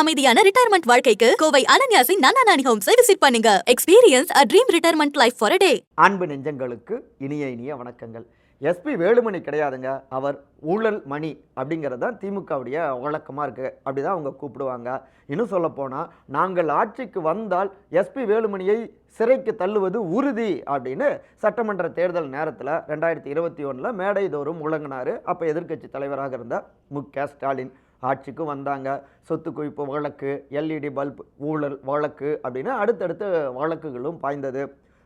அமைதியான ரிட்டையர்மெண்ட் வாழ்க்கைக்கு கோவை அனன்யாசி நன்னா நானி ஹோம்ஸை விசிட் பண்ணுங்க. Experience a dream retirement life for day அன்பு நெஞ்சங்களுக்கு இனிய இனிய வணக்கங்கள். எஸ்பி வேலுமணி கிடையாதுங்க. அவர் ஊழல் மணி அப்படிங்கிறது தான் திமுகவுடைய வழக்கமாக இருக்குது அப்படி தான் அவங்க கூப்பிடுவாங்க. இன்னும் சொல்லப்போனால் நாங்கள் ஆட்சிக்கு வந்தால் எஸ்பி வேலுமணியை சிறைக்கு தள்ளுவது உறுதி அப்படின்னு சட்டமன்ற தேர்தல் நேரத்தில் ரெண்டாயிரத்தி இருபத்தி ஒன்றில் மேடை தோறும் முழங்கினார். அப்போ எதிர்க்கட்சி தலைவராக இருந்த மு க ஸ்டாலின். ஆட்சிக்கு வந்தாங்க. சொத்து குவிப்பு வழக்கு எல்இடி பல்ப் ஊழல் வழக்கு அப்படின்னு அடுத்தடுத்த வழக்குகளும் பாய்ந்தது.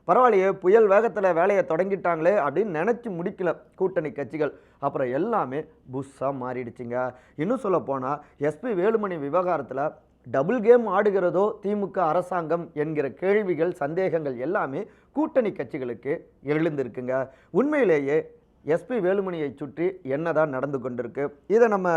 பரவாயில்லையே புயல் வேகத்தில் வேலையை தொடங்கிட்டாங்களே அப்படின்னு நினச்சி முடிக்கல கூட்டணி கட்சிகள். அப்புறம் எல்லாமே புஷ்ஷாக மாறிடுச்சுங்க. இன்னும் சொல்ல போனால் எஸ்பி வேலுமணி விவகாரத்தில் டபுள் கேம் ஆடுகிறதோ திமுக அரசாங்கம் என்கிற கேள்விகள் சந்தேகங்கள் எல்லாமே கூட்டணி கட்சிகளுக்கு எழுந்திருக்குங்க. உண்மையிலேயே எஸ்பி வேலுமணியை சுற்றி என்னதான் நடந்து கொண்டிருக்கு? இதை நம்ம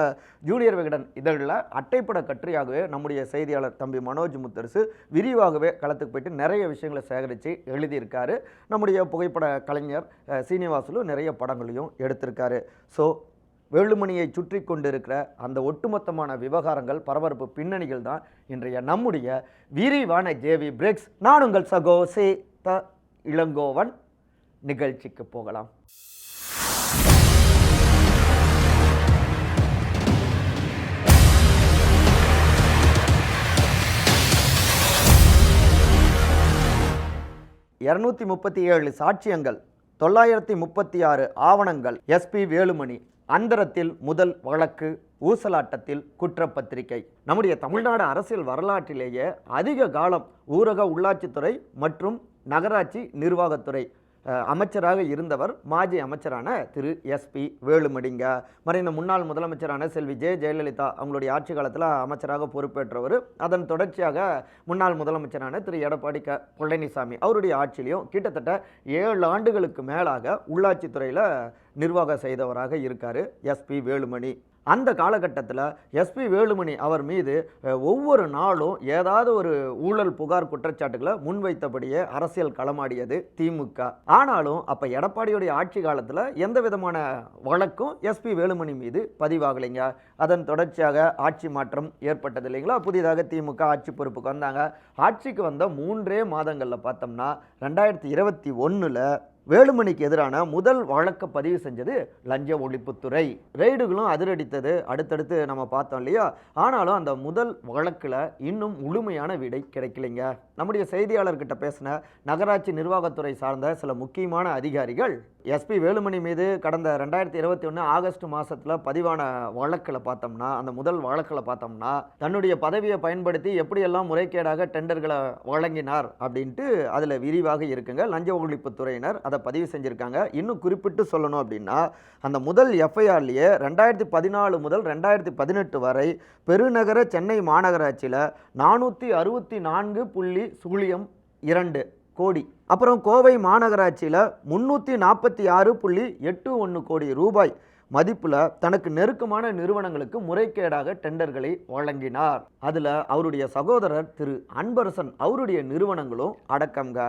ஜூனியர் விகடன் இதழில் அட்டைப்பட கட்டுரையாகவே நம்முடைய செய்தியாளர் தம்பி மனோஜ் முத்தரசு விரிவாகவே களத்துக்கு போயிட்டு நிறைய விஷயங்களை சேகரித்து எழுதியிருக்காரு. நம்முடைய புகைப்பட கலைஞர் சீனிவாசலும் நிறைய படங்களையும் எடுத்திருக்காரு. ஸோ வேலுமணியை சுற்றி கொண்டிருக்கிற அந்த ஒட்டுமொத்தமான விவகாரங்கள் பரபரப்பு பின்னணிகள் தான் இன்றைய நம்முடைய விரிவான ஜேவி பிரேக்ஸ். நான் உங்கள் சகோ சே த இளங்கோவன். நிகழ்ச்சிக்கு போகலாம். இரநூத்தி முப்பத்தி ஏழு சாட்சியங்கள் தொள்ளாயிரத்தி முப்பத்தி ஆறு ஆவணங்கள் எஸ்பி வேலுமணி அந்தரத்தில் முதல் வழக்கு ஊசலாட்டத்தில் குற்றப்பத்திரிகை. நம்முடைய தமிழ்நாடு அரசியல் வரலாற்றிலேயே அதிக காலம் ஊரக உள்ளாட்சித்துறை மற்றும் நகராட்சி நிர்வாகத்துறை. அமைச்சராக இருந்தவர் மாஜி அமைச்சரான திரு எஸ்பி வேலுமடிங்க. மறைந்த முன்னாள் முதலமைச்சரான செல்வி ஜெ ஜெயலலிதா அவங்களுடைய ஆட்சி காலத்தில் அமைச்சராக பொறுப்பேற்றவர். அதன் தொடர்ச்சியாக முன்னாள் முதலமைச்சரான திரு எடப்பாடி க பழனிசாமி அவருடைய ஆட்சியிலையும் கிட்டத்தட்ட ஏழு ஆண்டுகளுக்கு மேலாக உள்ளாட்சித்துறையில் நிர்வாகம் செய்தவராக இருக்கார் எஸ்பி வேலுமணி. அந்த காலகட்டத்தில் எஸ்பி வேலுமணி அவர் மீது ஒவ்வொரு நாளும் ஏதாவது ஒரு ஊழல் புகார் குற்றச்சாட்டுகளை முன்வைத்தபடியே அரசியல் களமாடியது திமுக. ஆனாலும் அப்போ எடப்பாடியுடைய ஆட்சி காலத்தில் எந்த விதமான வழக்கும் எஸ்பி வேலுமணி மீது பதிவாகலைங்க. அதன் தொடர்ச்சியாக ஆட்சி மாற்றம் ஏற்பட்டது இல்லைங்களா? புதிதாக திமுக ஆட்சி பொறுப்புக்கு வந்தாங்க. ஆட்சிக்கு வந்த மூன்றே மாதங்களில் பார்த்தோம்னா ரெண்டாயிரத்தி இருபத்தி ஒன்றில் வேலுமணிக்கு எதிரான முதல் வழக்கை பதிவு செஞ்சது லஞ்ச ஒழிப்புத்துறை. ரெய்டுகளும் அதிரடித்தது அடுத்தடுத்து நம்ம பார்த்தோம் இல்லையா? ஆனாலும் அந்த முதல் வழக்கில் இன்னும் முழுமையான விடை கிடைக்கலைங்க. நம்முடைய செய்தியாளர்கிட்ட பேசின நகராட்சி நிர்வாகத்துறை சார்ந்த சில முக்கியமான அதிகாரிகள் எஸ்பி வேலுமணி மீது கடந்த ரெண்டாயிரத்தி இருபத்தி ஒன்று ஆகஸ்ட் மாதத்தில் பதிவான வழக்கில் பார்த்தோம்னா அந்த முதல் வழக்கில் பார்த்தோம்னா தன்னுடைய பதவியை பயன்படுத்தி எப்படியெல்லாம் முறைகேடாக டெண்டர்களை வழங்கினார் அப்படின்ட்டு அதில் விரிவாக இருக்குங்க. லஞ்ச ஒழிப்புத்துறையினர் அதை பதிவு செஞ்சுருக்காங்க. இன்னும் குறிப்பிட்டு சொல்லணும் அப்படின்னா அந்த முதல் எஃப்ஐஆர்லேயே ரெண்டாயிரத்தி பதினாலு முதல் ரெண்டாயிரத்தி பதினெட்டு வரை பெருநகர சென்னை மாநகராட்சியில் நானூற்றி அறுபத்தி நான்கு புள்ளி சுழியம் இரண்டு கோடி. அப்புறம் கோவை மாநகராட்சியில் முந்நூற்றி நாற்பத்தி ஆறு புள்ளி எட்டு ஒன்று கோடி ரூபாய். மதிப்பில் தனக்கு நெருக்கமான நிறுவனங்களுக்கு முறைகேடாக டெண்டர்களை வழங்கினார். அதில் அவருடைய சகோதரர் திரு அன்பரசன் அவருடைய நிறுவனங்களும் அடக்கம்ங்க.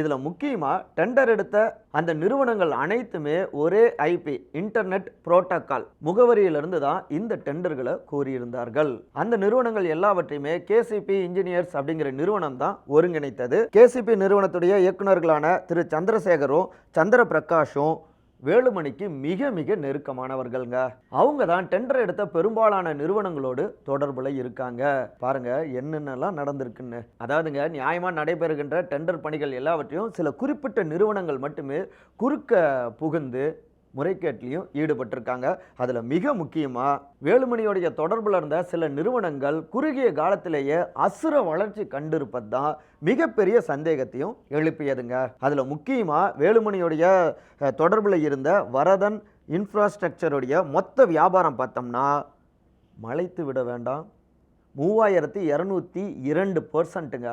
இதில் முக்கியமாக டெண்டர் எடுத்த அந்த நிறுவனங்கள் அனைத்துமே ஒரே ஐபி இன்டர்நெட் புரோட்டோக்கால் முகவரியிலிருந்து தான் இந்த டெண்டர்களை கோரியிருந்தார்கள். அந்த நிறுவனங்கள் எல்லாவற்றையுமே கேசிபி இன்ஜினியர்ஸ் அப்படிங்கிற நிறுவனம் தான் ஒருங்கிணைத்தது. கேசிபி நிறுவனத்துடைய இயக்குனர்களான திரு சந்திரசேகரும் சந்திர பிரகாஷும் வேலுமணிக்கு மிக மிக நெருக்கமானவர்கள்ங்க. அவங்க தான் டெண்டர் எடுத்த பெரும்பாலான நிறுவனங்களோடு தொடர்புல இருக்காங்க. பாருங்க என்னென்னலாம் நடந்திருக்குன்னு. அதாவதுங்க நியாயமாக நடைபெறுகின்ற டெண்டர் பணிகள் எல்லாவற்றையும் சில குறிப்பிட்ட நிறுவனங்கள் மட்டுமே குறுக்க புகுந்து முறைகேட்டிலையும் ஈடுபட்டிருக்காங்க. அதில் மிக முக்கியமாக வேலுமணியோடைய தொடர்பில் இருந்த சில நிறுவனங்கள் குறுகிய காலத்திலேயே அசுர வளர்ச்சி கண்டிருப்பது தான் மிகப்பெரிய சந்தேகத்தையும் எழுப்பியதுங்க. அதில் முக்கியமாக வேலுமணியோடைய தொடர்பில் இருந்த வரதன் இன்ஃப்ராஸ்ட்ரக்சருடைய மொத்த வியாபாரம் பார்த்தோம்னா மலைத்து விட வேண்டாம். மூவாயிரத்தி இரநூத்தி இரண்டு பர்சன்ட்டுங்க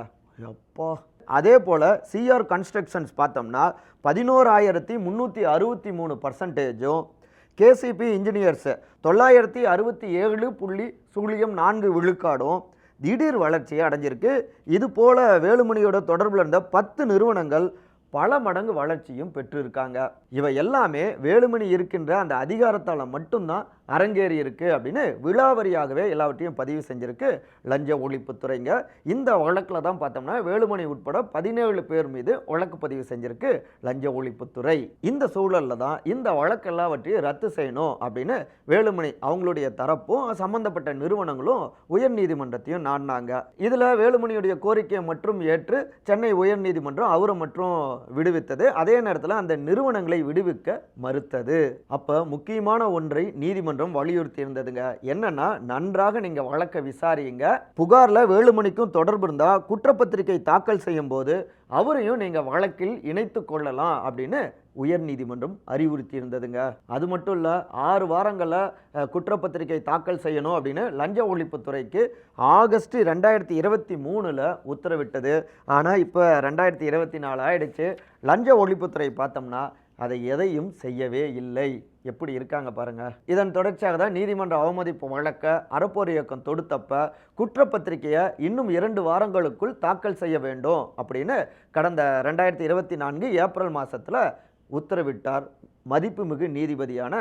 அப்பா அதே போல் சிஆர் கன்ஸ்ட்ரக்ஷன்ஸ் பார்த்தோம்னா பதினோராயிரத்தி முந்நூற்றி அறுபத்தி மூணு பர்சன்டேஜும் கேசிபி இன்ஜினியர்ஸு தொள்ளாயிரத்தி அறுபத்தி ஏழு புள்ளி சூழியம் நான்கு விழுக்காடும் திடீர் வளர்ச்சியை அடைஞ்சிருக்கு. இது போல வேலுமணியோட தொடர்பில் இருந்த பத்து நிறுவனங்கள் பல மடங்கு வளர்ச்சியும் பெற்றிருக்காங்க. இவை எல்லாமே வேலுமணி இருக்கின்ற அந்த அதிகாரத்தால் மட்டும்தான் அரங்கேறி இருக்குது அப்படின்னு விழாவரியாகவே எல்லாவற்றையும் பதிவு செஞ்சிருக்கு லஞ்ச ஒழிப்புத்துறைங்க இந்த வழக்கில் தான் பார்த்தோம்னா வேலுமணி உட்பட பதினேழு பேர் மீது வழக்கு பதிவு செஞ்சிருக்கு லஞ்ச ஒழிப்புத்துறை இந்த சூழலில் தான் இந்த வழக்கு எல்லாவற்றையும் ரத்து செய்யணும் அப்படின்னு வேலுமணி அவங்களுடைய தரப்பும் சம்பந்தப்பட்ட நிறுவனங்களும் உயர்நீதிமன்றத்தையும் நாடினாங்க. இதில் வேலுமணியுடைய கோரிக்கையை மற்றும் ஏற்று சென்னை உயர்நீதிமன்றம் அவரை மற்றும் விடுவித்தது. அதே நேரத்தில் அந்த நிறுவனங்களை விடுவிக்க மறுத்தது. அப்போ முக்கியமான ஒன்றை நீதிமன்றம் வலியுறுத்தி இருந்ததுங்க என்னன்னா நன்றாக நீங்க வழக்க விசாரியுங்க புகார்ல வேலுமணிக்கும் தொடர்பு இருந்தா குற்றப்பத்திரிகை தாக்கல் செய்யும் போது அவரையும் நீங்க வழக்கில் இணைத்து கொள்ளலாம் அப்படின்னு உயர் நீதிமன்றம் அறிவுறுத்தி இருந்ததுங்க அது மட்டும் இல்ல ஆறு வாரங்களில் குற்றப்பத்திரிகை தாக்கல் செய்யணும் அப்படின்னு லஞ்ச ஒழிப்புத்துறைக்கு ஆகஸ்ட் ரெண்டாயிரத்தி இருபத்தி மூணில் உத்தரவிட்டது. ஆனால் இப்போ ரெண்டாயிரத்தி இருபத்தி நாலு ஆயிடுச்சு. லஞ்ச ஒழிப்புத்துறை பார்த்தோம்னா அதை எதையும் செய்யவே இல்லை. எப்படி இருக்காங்க பாருங்க. இதன் தொடர்ச்சியாக தான் நீதிமன்ற அவமதிப்பு வழக்க அறப்போர் இயக்கம் தொடுத்தப்ப குற்றப்பத்திரிகையை இன்னும் இரண்டு வாரங்களுக்குள் தாக்கல் செய்ய வேண்டும் அப்படின்னு கடந்த ரெண்டாயிரத்தி இருபத்தி நான்கு ஏப்ரல் மாசத்துல உத்தரவிட்டார் மதிப்புமிகு நீதிபதியான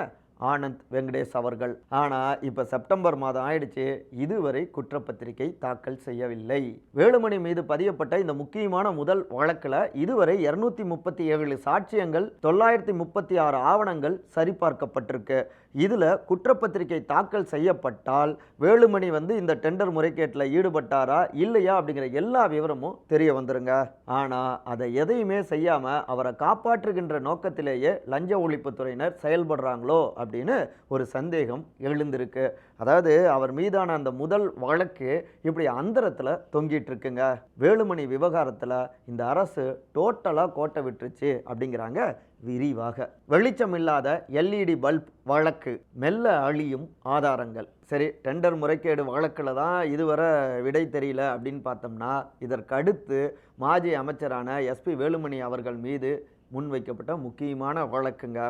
ஆனந்த் வெங்கடேஷ் அவர்கள். ஆனால் இப்போ செப்டம்பர் மாதம் ஆயிடுச்சு. இதுவரை குற்றப்பத்திரிகை தாக்கல் செய்யவில்லை. வேலுமணி மீது பதியப்பட்ட இந்த முக்கியமான முதல் வழக்கில் இதுவரை இருநூத்தி முப்பத்தி ஏழு சாட்சியங்கள் தொள்ளாயிரத்தி முப்பத்தி ஆறு ஆவணங்கள் சரிபார்க்கப்பட்டிருக்கு. இதில் குற்றப்பத்திரிகை தாக்கல் செய்யப்பட்டால் வேலுமணி வந்து இந்த டெண்டர் முறைகேட்டில் ஈடுபட்டாரா இல்லையா அப்படிங்கிற எல்லா விவரமும் தெரிய வந்துருங்க. ஆனால் அதை எதையுமே செய்யாமல் அவரை காப்பாற்றுகின்ற நோக்கத்திலேயே லஞ்ச ஒழிப்புத்துறையினர் செயல்படுறாங்களோ அப்படின்னு ஒரு சந்தேகம் எழுந்திருக்கு. அதாவது அவர் மீதான அந்த முதல் வழக்கு இப்படி அந்தரத்தில் தொங்கிட்டு இருக்குங்க. வேலுமணி விவகாரத்தில் இந்த அரசு டோட்டலாக கோட்டை விட்டுருச்சு அப்படிங்கிறாங்க விரிவாக. வெளிச்சம் இல்லாத எல்இடி பல்ப் வழக்கு மெல்ல அழியும் ஆதாரங்கள். சரி டெண்டர் முறைகேடு வழக்கில் தான் இதுவரை விடை தெரியல அப்படின்னு பார்த்தோம்னா இதற்கு அடுத்து மாஜி அமைச்சரான எஸ்பி வேலுமணி அவர்கள் மீது முன்வைக்கப்பட்ட முக்கியமான வழக்குங்க.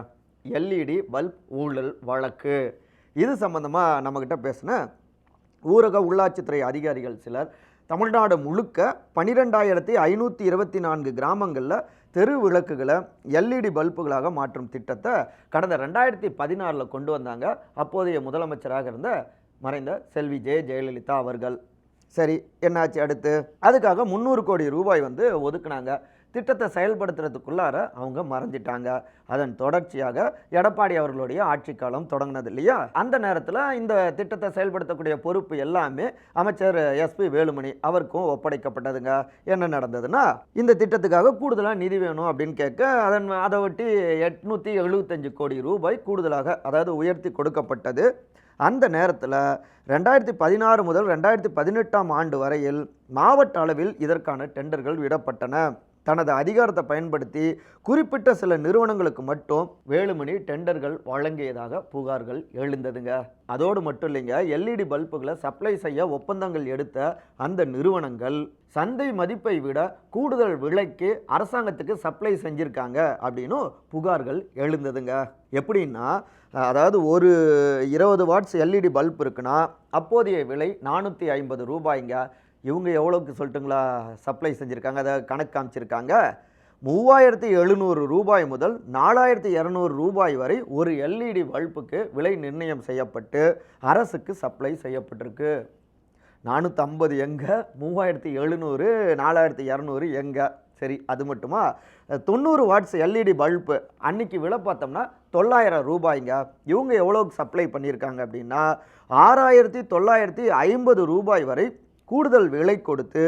எல்இடி பல்ப் ஊழல் வழக்கு. இது சம்பந்தமாக நம்மக்கிட்ட பேசின ஊரக உள்ளாட்சித்துறை அதிகாரிகள் சிலர் தமிழ்நாடு முழுக்க பனிரெண்டாயிரத்தி ஐநூற்றி இருபத்தி நான்கு கிராமங்களில் தெரு விளக்குகளை எல்இடி பல்புகளாக மாற்றும் திட்டத்தை கடந்த ரெண்டாயிரத்தி பதினாறில் கொண்டு வந்தாங்க. அப்போதைய முதலமைச்சராக இருந்த மறைந்த செல்வி ஜெய ஜெயலலிதா அவர்கள். சரி என்னாச்சு அடுத்து? அதுக்காக முந்நூறு கோடி ரூபாய் வந்து ஒதுக்குனாங்க. திட்டத்தை செயல்படுத்துறதுக்குள்ளார அவங்க மறைஞ்சிட்டாங்க. அதன் தொடர்ச்சியாக எடப்பாடி அவர்களுடைய ஆட்சி காலம் தொடங்கினது இல்லையா? அந்த நேரத்தில் இந்த திட்டத்தை செயல்படுத்தக்கூடிய பொறுப்பு எல்லாமே அமைச்சர் எஸ்பி வேலுமணி அவருக்கும் ஒப்படைக்கப்பட்டதுங்க. என்ன நடந்ததுன்னா இந்த திட்டத்துக்காக கூடுதலாக நிதி வேணும் அப்படின்னு கேட்க அதன் அதை ஒட்டி எட்நூற்றி எழுபத்தஞ்சு கோடி ரூபாய் கூடுதலாக அதாவது உயர்த்தி கொடுக்கப்பட்டது. அந்த நேரத்தில் ரெண்டாயிரத்தி பதினாறு முதல் ரெண்டாயிரத்தி பதினெட்டாம் ஆண்டு வரையில் மாவட்ட அளவில் இதற்கான டெண்டர்கள் விடப்பட்டன. தனது அதிகாரத்தை பயன்படுத்தி குறிப்பிட்ட சில நிறுவனங்களுக்கு மட்டும் வேலுமணி டெண்டர்கள் வழங்கியதாக புகார்கள் எழுந்ததுங்க. அதோடு மட்டும் இல்லைங்க எல்இடி பல்புகளை சப்ளை செய்ய ஒப்பந்தங்கள் எடுத்த அந்த நிறுவனங்கள் சந்தை மதிப்பை விட கூடுதல் விலைக்கு அரசாங்கத்துக்கு சப்ளை செஞ்சுருக்காங்க அப்படின்னும் புகார்கள் எழுந்ததுங்க. எப்படின்னா அதாவது ஒரு இருபது வாட்ஸ் எல்இடி பல்ப் இருக்குன்னா அப்போதைய விலை நானூற்றி ஐம்பது ரூபாய்ங்க. இவங்க எவ்வளோக்கு சொல்லிட்டுங்களா சப்ளை செஞ்சுருக்காங்க அதை கணக்கு காமிச்சிருக்காங்க. மூவாயிரத்தி எழுநூறு ரூபாய் முதல் நாலாயிரத்தி இரநூறு ரூபாய் வரை ஒரு எல்இடி பல்புக்கு விலை நிர்ணயம் செய்யப்பட்டு அரசுக்கு சப்ளை செய்யப்பட்டிருக்கு. நானூற்றம்பது எங்கே மூவாயிரத்தி எழுநூறு நாலாயிரத்தி இரநூறு எங்கே? சரி அது மட்டுமா? தொண்ணூறு வாட்ஸ் எல்இடி பல்பு அன்னைக்கு விலை பார்த்தோம்னா தொள்ளாயிரம் ரூபாய்ங்க. இவங்க எவ்வளோக்கு சப்ளை பண்ணியிருக்காங்க அப்படின்னா ஆறாயிரத்தி தொள்ளாயிரத்தி ஐம்பது ரூபாய் வரை கூடுதல் விலை கொடுத்து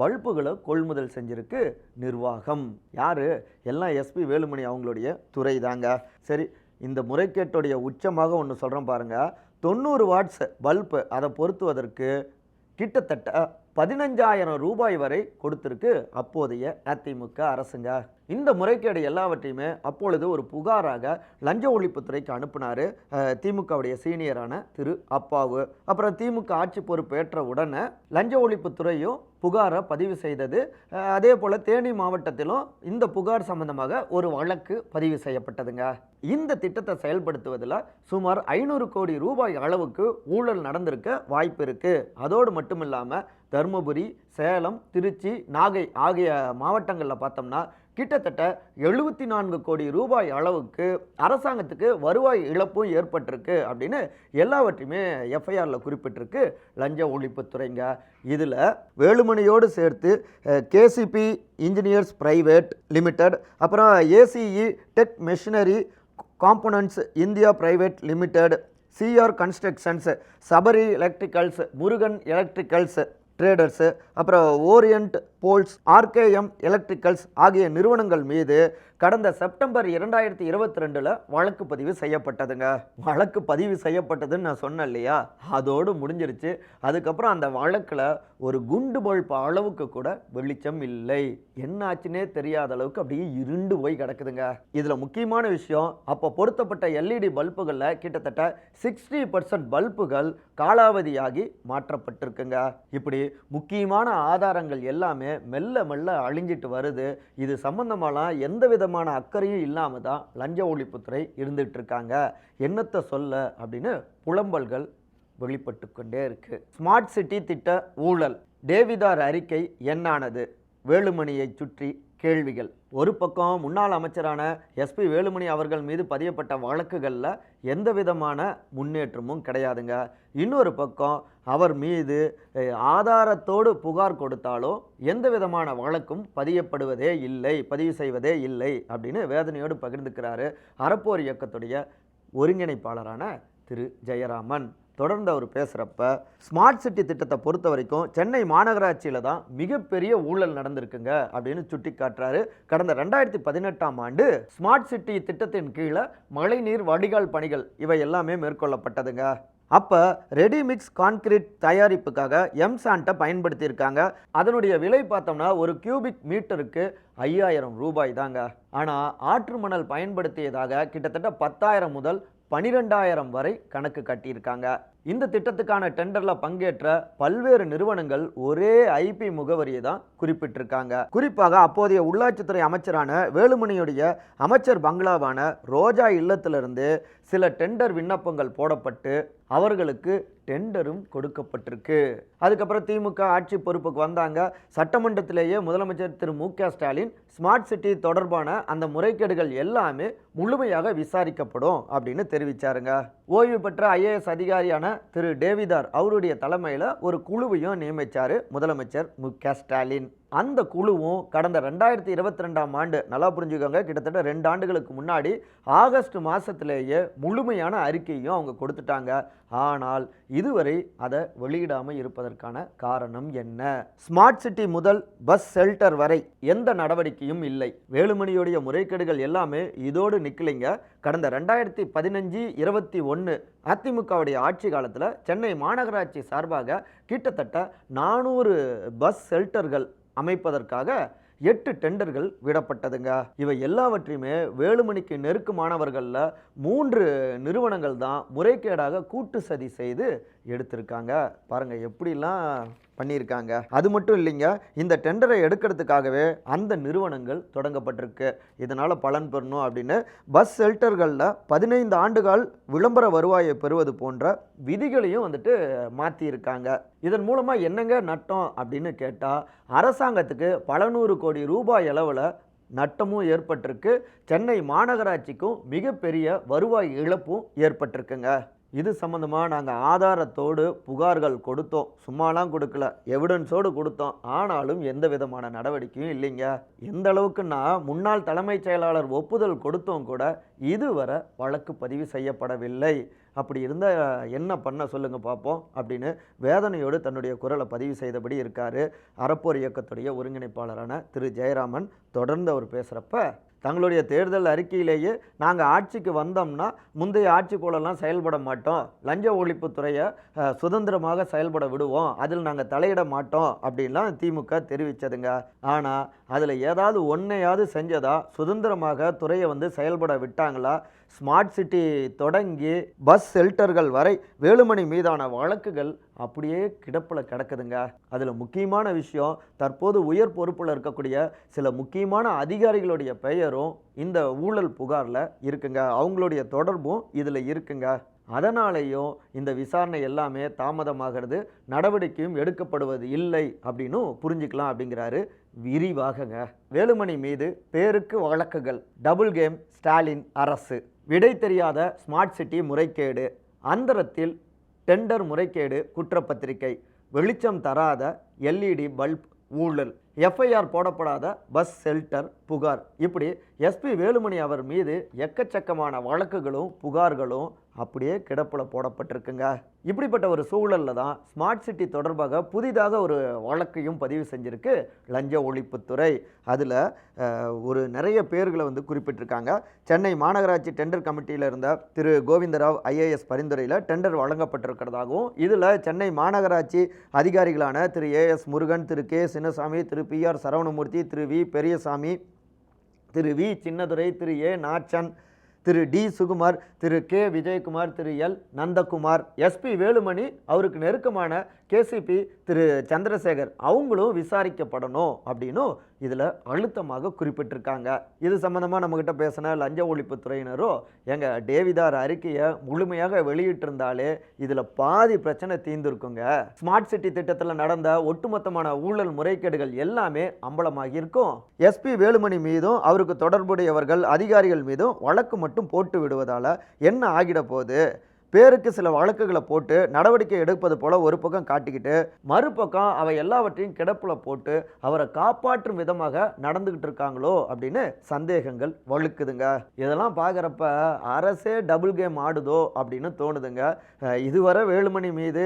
பல்புகளை கொள்முதல் செஞ்சிருக்கு நிர்வாகம். யார்? எல்லாம் எஸ்பி வேலுமணி அவங்களுடைய துறை தாங்க சரி இந்த முறைகேட்டுடைய உச்சமாக ஒன்று சொல்கிறேன் பாருங்கள் தொண்ணூறு வாட்ஸ் பல்பு அதை பொருத்துவதற்கு கிட்டத்தட்ட பதினஞ்சாயிரம் ரூபாய் வரை கொடுத்திருக்கு அப்போதைய அதிமுக அரசுங்க. இந்த முறைகேடு எல்லாவற்றையுமே அப்பொழுது ஒரு புகாராக லஞ்ச ஒழிப்புத்துறைக்கு அனுப்பினார் திமுகவுடைய சீனியரான திரு அப்பாவு. அப்புறம் திமுக ஆட்சி பொறுப்பு ஏற்ற உடனே லஞ்ச ஒழிப்புத்துறையும் புகாரை பதிவு செய்தது. அதே போல் தேனி மாவட்டத்திலும் இந்த புகார் சம்பந்தமாக ஒரு வழக்கு பதிவு செய்யப்பட்டதுங்க. இந்த திட்டத்தை செயல்படுத்துவதில் சுமார் ஐநூறு கோடி ரூபாய் அளவுக்கு ஊழல் நடந்திருக்க வாய்ப்பு இருக்குது அதோடு மட்டும் இல்லாமல் தருமபுரி சேலம் திருச்சி நாகை ஆகிய மாவட்டங்களில் பார்த்தோம்னா கிட்டத்தட்ட எழுபத்தி நான்கு கோடி ரூபாய் அளவுக்கு அரசாங்கத்துக்கு வருவாய் இழப்பும் ஏற்பட்டிருக்கு அப்படின்னு எல்லாவற்றையுமே எஃப்ஐஆரில் குறிப்பிட்டிருக்கு. லஞ்ச ஒழிப்புத்துறைங்க இதில் வேலுமணியோடு சேர்த்து கேசிபி இன்ஜினியர்ஸ் பிரைவேட் லிமிடெட் அப்புறம் ACE tech machinery components India private limited CR constructions Sabari electricals Murugan electricals traders அப்புறம் ஓரியண்ட் போல்ஸ் ஆர்கேஎம் எலக்ட்ரிக்கல்ஸ் ஆகிய நிறுவனங்கள் மீது கடந்த செப்டம்பர் இரண்டாயிரத்தி இருபத்தி ரெண்டில் வழக்கு பதிவு செய்யப்பட்டதுங்க. வழக்கு பதிவு செய்யப்பட்டதுன்னு நான் சொன்னேன் இல்லையா? அதோடு முடிஞ்சிருச்சு. அதுக்கப்புறம் அந்த வழக்கில் ஒரு குண்டு பல்ப் அளவுக்கு கூட வெளிச்சம் இல்லை. என்னாச்சுன்னே தெரியாத அளவுக்கு அப்படியே இருண்டு போய் கிடக்குதுங்க. இதில் முக்கியமான விஷயம் அப்போ பொருத்தப்பட்ட எல்இடி பல்புகளில் கிட்டத்தட்ட சிக்ஸ்டி பர்சன்ட் பல்புகள் காலாவதியாகி மாற்றப்பட்டிருக்குங்க. இப்படி முக்கியமான ஆதாரங்கள் எல்லாமே மெல்ல மெல்ல அழிஞ்சிட்டு வருது. இது சம்பந்தமாலாம் எந்த விதமான அக்கறையும் இல்லாமல் தான் லஞ்ச ஒழிப்புத்துறை இருந்துகிட்டு இருக்காங்க என்னத்தை சொல்ல? அப்படின்னு புலம்பல்கள் வெளிப்பட்டு கொண்டே இருக்கு. ஸ்மார்ட் சிட்டி திட்ட ஊழல். டேவிதார் அறிக்கை என்னானது? வேலுமணியை சுற்றி கேள்விகள். ஒரு பக்கம் முன்னாள் அமைச்சரான எஸ்பி வேலுமணி அவர்கள் மீது பதியப்பட்ட வழக்குகளில் எந்த விதமான முன்னேற்றமும் கிடையாதுங்க. இன்னொரு பக்கம் அவர் மீது ஆதாரத்தோடு புகார் கொடுத்தாலும் எந்த விதமான வழக்கும் பதியப்படுவதே இல்லை பதிவு செய்வதே இல்லை அப்படின்னு வேதனையோடு பகிர்ந்துக்கிறாரு அறப்போர் இயக்கத்துடைய ஒருங்கிணைப்பாளரான திரு. ஜெயராமன். தொடர்ந்து அவர் பேசுகிறப்ப ஸ்மார்ட் சிட்டி திட்டத்தை பொறுத்த வரைக்கும் சென்னை மாநகராட்சியில் தான் மிகப்பெரிய ஊழல் நடந்திருக்குங்க அப்படின்னு சுட்டி காட்டுறாரு கடந்த ரெண்டாயிரத்தி பதினெட்டாம் ஆண்டு ஸ்மார்ட் சிட்டி திட்டத்தின் கீழே மழைநீர் வடிகால் பணிகள் இவை எல்லாமே மேற்கொள்ளப்பட்டதுங்க. அப்போ ரெடிமிக்ஸ் கான்கிரீட் தயாரிப்புக்காக எம்சாண்ட்டை பயன்படுத்தியிருக்காங்க. அதனுடைய விலை பார்த்தோம்னா ஒரு கியூபிக் மீட்டருக்கு ஐயாயிரம் ரூபாய் தாங்க. ஆனால் ஆற்று மணல் பயன்படுத்தியதாக கிட்டத்தட்ட பத்தாயிரம் முதல் பனிரெண்டாயிரம் வரை கணக்கு கட்டியிருக்காங்க. இந்த திட்டத்துக்கான டெண்டரில் பங்கேற்ற பல்வேறு நிறுவனங்கள் ஒரே ஐபி முகவரியை தான் குறிப்பிட்டிருக்காங்க. குறிப்பாக அப்போதைய உள்ளாட்சித்துறை அமைச்சரான வேலுமணியுடைய அமைச்சர் பங்களாவான ரோஜா இல்லத்திலிருந்து சில டெண்டர் விண்ணப்பங்கள் போடப்பட்டு அவர்களுக்கு டெண்டரும் கொடுக்கப்பட்டிருக்கு. அதுக்கப்புறம் திமுக ஆட்சி பொறுப்புக்கு வந்தாங்க. சட்டமன்றத்திலேயே முதலமைச்சர் திரு மு ஸ்டாலின் ஸ்மார்ட் சிட்டி தொடர்பான அந்த முறைகேடுகள் எல்லாமே முழுமையாக விசாரிக்கப்படும் அப்படின்னு தெரிவிச்சாருங்க. ஓய்வு பெற்ற ஐஏஎஸ் அதிகாரியான திரு டேவிதார் அவருடைய தலைமையில் ஒரு குழுவையும் நியமித்தார் முதலமைச்சர் மு ஸ்டாலின். அந்த குழுவும் கடந்த ரெண்டாயிரத்தி இருபத்தி ரெண்டாம் ஆண்டு நல்லா புரிஞ்சுக்கோங்க கிட்டத்தட்ட ரெண்டு ஆண்டுகளுக்கு முன்னாடி ஆகஸ்ட் மாதத்திலேயே முழுமையான அறிக்கையும் அவங்க கொடுத்துட்டாங்க. ஆனால் இதுவரை அதை வெளியிடாமல் இருப்பதற்கான காரணம் என்ன? ஸ்மார்ட் சிட்டி முதல் பஸ் ஷெல்டர் வரை எந்த நடவடிக்கையும் இல்லை. வேலுமணியுடைய முறைகேடுகள் எல்லாமே இதோடு நிற்கலைங்க கடந்த ரெண்டாயிரத்தி பதினஞ்சு இருபத்தி ஒன்று அதிமுகவுடைய ஆட்சி காலத்தில் சென்னை மாநகராட்சி சார்பாக கிட்டத்தட்ட நானூறு பஸ் ஷெல்டர்கள் அமைப்பதற்காக எட்டு டெண்டர்கள் விடப்பட்டதுங்க. இவை எல்லாவற்றையுமே வேலுமணிக்கு நெருக்கமானவர்களில் மூன்று நிறுவனங்கள் தான் முறைகேடாக கூட்டு சதி செய்து எடுத்திருக்காங்க. பாருங்கள் எப்படிலாம் பண்ணியிருக்காங்க. அது மட்டும் இல்லைங்க இந்த டெண்டரை எடுக்கிறதுக்காகவே அந்த நிறுவனங்கள் தொடங்கப்பட்டிருக்கு. இதனால் பலன் பெறணும் அப்படின்னு பஸ் ஷெல்டர்களில் பதினைந்து ஆண்டுகால் விளம்பர வருவாயை பெறுவது போன்ற விதிகளையும் வந்துட்டு மாற்றியிருக்காங்க இதன் மூலமாக என்னங்க நட்டம் அப்படின்னு கேட்டால் அரசாங்கத்துக்கு பல நூறு கோடி ரூபாய் அளவில் நட்டமும் ஏற்பட்டிருக்கு. சென்னை மாநகராட்சிக்கும் மிகப்பெரிய வருவாய் இழப்பும் ஏற்பட்டிருக்குங்க. இது சம்மந்தமாக நாங்கள் ஆதாரத்தோடு புகார்கள் கொடுத்தோம். சும்மாலாம் கொடுக்கல. எவிடன்ஸோடு கொடுத்தோம். ஆனாலும் எந்த விதமான நடவடிக்கையும் இல்லைங்க. எந்த அளவுக்குன்னா முன்னாள் தலைமைச் செயலாளர் ஒப்புதல் கொடுத்தோம் கூட இதுவரை வழக்கு பதிவு செய்யப்படவில்லை. அப்படி இருந்தால் என்ன பண்ண சொல்லுங்கள் பார்ப்போம் அப்படின்னு வேதனையோடு தன்னுடைய குரலை பதிவு செய்தபடி இருக்கார். அறப்போர் இயக்கத்துடைய ஒருங்கிணைப்பாளரான திரு. ஜெயராமன் தொடர்ந்து அவர் பேசுகிறப்ப தங்களுடைய தேர்தல் அறிக்கையிலேயே நாங்கள் ஆட்சிக்கு வந்தோம்னா முந்தைய ஆட்சி போலலாம் செயல்பட மாட்டோம். லஞ்ச ஒழிப்புத்துறையை சுதந்திரமாக செயல்பட விடுவோம். அதில் நாங்கள் தலையிட மாட்டோம் அப்படின்லாம் திமுக தெரிவித்ததுங்க ஆனால் அதில் ஏதாவது ஒன்றையாவது செஞ்சதா சுதந்திரமாக துறையை வந்து செயல்பட விட்டாங்களா? ஸ்மார்ட் சிட்டி தொடங்கி பஸ் ஷெல்டர்கள் வரை வேலுமணி மீதான வழக்குகள் அப்படியே கிடப்பில் கிடக்குதுங்க. அதில் முக்கியமான விஷயம் தற்போது உயர் பொறுப்பில் இருக்கக்கூடிய சில முக்கியமான அதிகாரிகளுடைய பெயரும் இந்த ஊழல் புகாரில் இருக்குங்க. அவங்களுடைய தொடர்பும் இதில் இருக்குங்க. அதனாலேயும் இந்த விசாரணை எல்லாமே தாமதமாகிறது நடவடிக்கையும் எடுக்கப்படுவது இல்லை அப்படின்னும் புரிஞ்சுக்கலாம் அப்படிங்கிறாரு விரிவாகங்க. வேலுமணி மீது பேருக்கு வழக்குகள் டபுள் கேம் ஸ்டாலின் அரசு. விடை தெரியாத ஸ்மார்ட் சிட்டி முறைகேடு அந்தரத்தில் டெண்டர் முறைகேடு குற்றப்பத்திரிகை வெளிச்சம் தராத எல்இடி பல்ப் ஊழல் எஃப்ஐஆர் போடப்படாத பஸ் ஷெல்டர் புகார். இப்படி எஸ்பி வேலுமணி அவர் மீது எக்கச்சக்கமான வழக்குகளும் புகார்களும் அப்படியே கிடப்பில் போடப்பட்டிருக்குங்க. இப்படிப்பட்ட ஒரு சூழலில் தான் ஸ்மார்ட் சிட்டி தொடர்பாக புதிதாக ஒரு வழக்கையும் பதிவு செஞ்சுருக்கு லஞ்ச ஒழிப்புத்துறை. அதில் ஒரு நிறைய பேர்களை வந்து குறிப்பிட்டிருக்காங்க. சென்னை மாநகராட்சி டெண்டர் கமிட்டியில் இருந்த திரு கோவிந்தராவ் ஐஏஎஸ் பரிந்துரையில் டெண்டர் வழங்கப்பட்டிருக்கிறதாகவும் இதில் சென்னை மாநகராட்சி அதிகாரிகளான Thiru AS Murugan Thiru K Chinnasamy Thiru P R Saravanamoorthy Thiru V Periyasamy Thiru V Chinnadurai Thiru A Nachan Thiru D Sukumar Thiru K Vijayakumar Thiru L Nandakumar SP Velumani அவருக்கு நெருக்கமான KCP திரு சந்திரசேகர் அவங்களும் விசாரிக்கப்படணும் அப்படின்னும் இதில் அழுத்தமாக குறிப்பிட்டிருக்காங்க. இது சம்மந்தமாக நம்மக்கிட்ட பேசின லஞ்ச ஒழிப்பு துறையினரோ எங்கள் டேவிதார் அறிக்கையை முழுமையாக வெளியிட்டிருந்தாலே இதில் பாதி பிரச்சனை தீர்ந்துருக்குங்க. ஸ்மார்ட் சிட்டி திட்டத்தில் நடந்த ஒட்டுமொத்தமான ஊழல் முறைகேடுகள் எல்லாமே அம்பலமாகி இருக்கும். எஸ்பி வேலுமணி மீதும் அவருக்கு தொடர்புடையவர்கள் அதிகாரிகள் மீதும் வழக்கு மட்டும் போட்டு விடுவதால் என்ன ஆகிட போகுது? பேருக்கு சில வழக்குகளை போட்டு நடவடிக்கை எடுப்பது போல ஒரு பக்கம் காட்டிக்கிட்டு மறுபக்கம் அவை எல்லாவற்றையும் கிடப்பில் போட்டு அவரை காப்பாற்றும் விதமாக நடந்துக்கிட்டு இருக்காங்களோ அப்படின்னு சந்தேகங்கள் வழுக்குதுங்க. இதெல்லாம் பார்க்குறப்ப அரசே டபுள் கேம் ஆடுதோ அப்படின்னு தோணுதுங்க. இதுவரை வேலுமணி மீது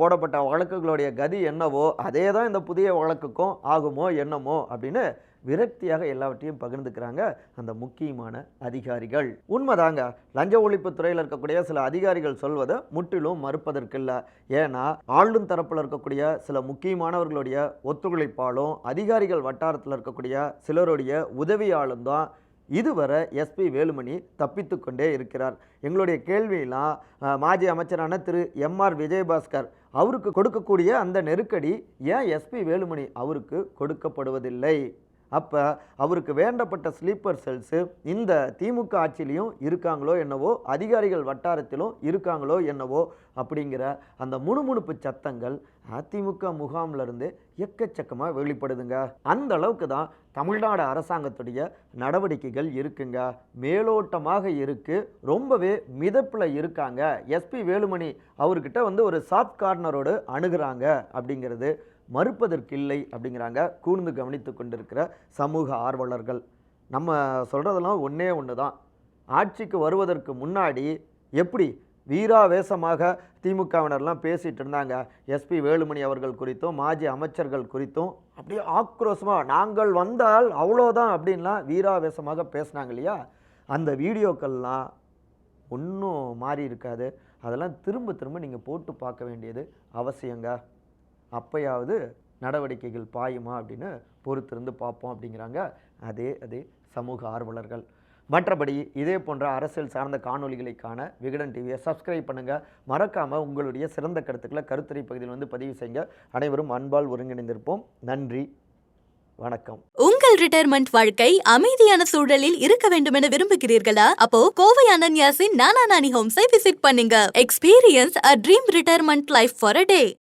போடப்பட்ட வழக்குகளுடைய கதி என்னவோ அதே தான் இந்த புதிய வழக்குக்கும் ஆகுமோ என்னமோ அப்படின்னு விரக்தியாக எல்லாவற்றையும் பகிர்ந்துக்கிறாங்க அந்த முக்கியமான அதிகாரிகள். உண்மைதாங்க லஞ்ச ஒழிப்பு துறையில் இருக்கக்கூடிய சில அதிகாரிகள் சொல்வதை முற்றிலும் மறுப்பதற்கு இல்லை ஏன்னா ஆளும் தரப்பில் இருக்கக்கூடிய சில முக்கியமானவர்களுடைய ஒத்துழைப்பாலும் அதிகாரிகள் வட்டாரத்தில் இருக்கக்கூடிய சிலருடைய உதவியாலும் தான் இதுவரை எஸ்பி வேலுமணி தப்பித்து கொண்டே இருக்கிறார். எங்களுடைய கேள்வியெல்லாம் மாஜி அமைச்சரான திரு எம்ஆர் விஜயபாஸ்கர் அவருக்கு கொடுக்கக்கூடிய அந்த நெருக்கடி ஏன் எஸ்பி வேலுமணி அவருக்கு கொடுக்கப்படுவதில்லை? அப்போ அவருக்கு வேண்டப்பட்ட ஸ்லீப்பர் செல்ஸு இந்த திமுக ஆட்சியிலையும் இருக்காங்களோ என்னவோ அதிகாரிகள் வட்டாரத்திலும் இருக்காங்களோ என்னவோ அப்படிங்கிற அந்த முணுமுணுப்பு சத்தங்கள் அதிமுக முகாம்லேருந்து எக்கச்சக்கமாக வெளிப்படுதுங்க. அந்த அளவுக்கு தான் தமிழ்நாடு அரசாங்கத்துடைய நடவடிக்கைகள் இருக்குங்க. மேலோட்டமாக இருக்குது ரொம்பவே மிதப்பில் இருக்காங்க. எஸ்பி வேலுமணி அவர்கிட்ட வந்து ஒரு சாஃப்ட் கார்னரோடு அணுகிறாங்க அப்படிங்கிறது மறுப்பதற்கில்லை அப்படிங்கிறாங்க. கூர்ந்து கவனித்து கொண்டிருக்கிற சமூக ஆர்வலர்கள். நம்ம சொல்கிறதெல்லாம் ஒன்றே ஒன்று தான் ஆட்சிக்கு வருவதற்கு முன்னாடி எப்படி வீராவேசமாக திமுகவினர்லாம் பேசிகிட்டு இருந்தாங்க. எஸ்பி வேலுமணி அவர்கள் குறித்தும் மாஜி அமைச்சர்கள் குறித்தும் அப்படியே ஆக்ரோஷமாக நாங்கள் வந்தால் அவ்வளோதான் அப்படின்லாம் வீராவேசமாக பேசினாங்க இல்லையா? அந்த வீடியோக்கள்லாம் ஒன்றும் மாறி இருக்காது. அதெல்லாம் திரும்ப திரும்ப நீங்கள் போட்டு பார்க்க வேண்டியது அவசியங்க. அப்போயாவது நடவடிக்கைகள் பாயுமா அப்படின்னு பொறுத்திருந்து பார்ப்போம் அப்படிங்கிறாங்க. அதே அதே சமூக ஆர்வலர்கள். மற்றபடி இதே போன்ற அரசியல் சார்ந்த காணொலிகளை காண விகடன் டிவியை சப்ஸ்கிரைப் பண்ணுங்கள் மறக்காமல் உங்களுடைய சிறந்த கருத்துக்களை கருத்துரை பகுதியில் வந்து பதிவு செய்யுங்க. அனைவரும் அன்பால் ஒருங்கிணைந்திருப்போம். நன்றி. வணக்கம். உங்கள் ரிட்டையர்மெண்ட் வாழ்க்கை அமைதியான சூழலில் இருக்க வேண்டும் என விரும்புகிறீர்களா? அப்போ கோவை அனன்யாசின் நானா நானி ஹோம்ஸை விசிட் பண்ணுங்க. Experience a dream retirement life for a day